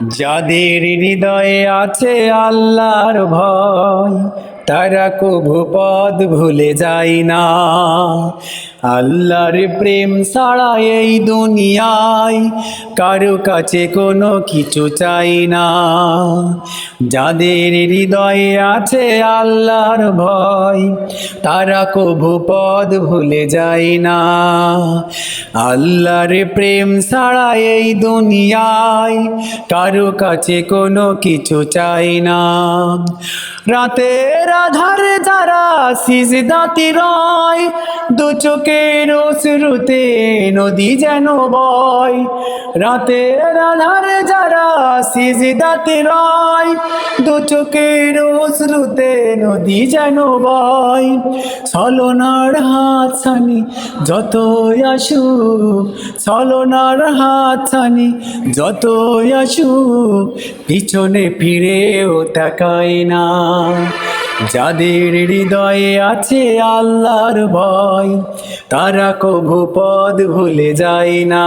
যাদের হৃদয়ে আছে আল্লাহর ভয় তারা কভু পদ ভুলে যায় না। আল্লাহর প্রেম ছাড়া এই দুনিয়ায় কারও কাছে কোনো কিছু চাই না। যাদের হৃদয়ে আছে আল্লাহর ভয়, তারা কভু পদ ভুলে যায় না। আল্লাহর প্রেম ছাড়া এই দুনিয়ায় কারও কাছে কোনো কিছু চাই না। রাতের আধারে যারা সিজদাতি রয়, দু চোখের শুরুতে নদী যেন বয়? রাতের আধারে যারা সিজদাতি রয়, দু চোখের শুরুতে নদী যেন বয়? ছলনার হাত ছানি যতই আসুক, ছলনার হাত ছানি যতই আসুক, পিছনে ফিরেও তাকায় না। যাদের হৃদয়ে আছে আল্লাহর ভয় তারা কভু পদ ভুলে যায় না।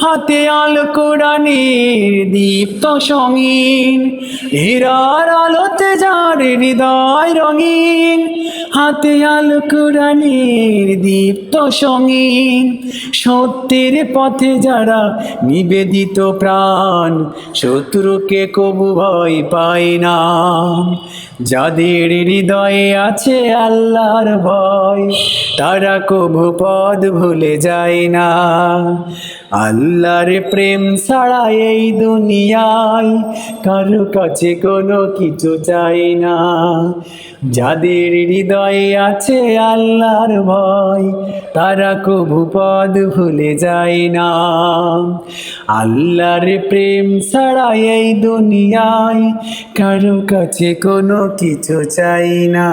হাতে আলো কোরআনের দীপ্ত সঙ্গীন। হীরার আলোতে যার হৃদয় রঙিন। হাতে আলো কোরআনের দীপ্ত সঙ্গীন। সত্যের পথে যারা নিবেদিত প্রাণ, শত্রুকে কবু ভয় পায় না। যাদের হৃদয়ে আছে আল্লাহর ভয়, তারা কবু পদ ভুলে যায় না। আল্লাহর প্রেম ছাড়া এই দুনিয়ায় কারও কাছে কোনো কিছু চাই না। যাদের হৃদয়ে আছে আল্লাহর ভয়, তারা কবু পদ ভুলে যায় না। আল্লাহর প্রেম ছাড়া এই দুনিয়ায় কারও কাছে কোনো কিছু চাই না।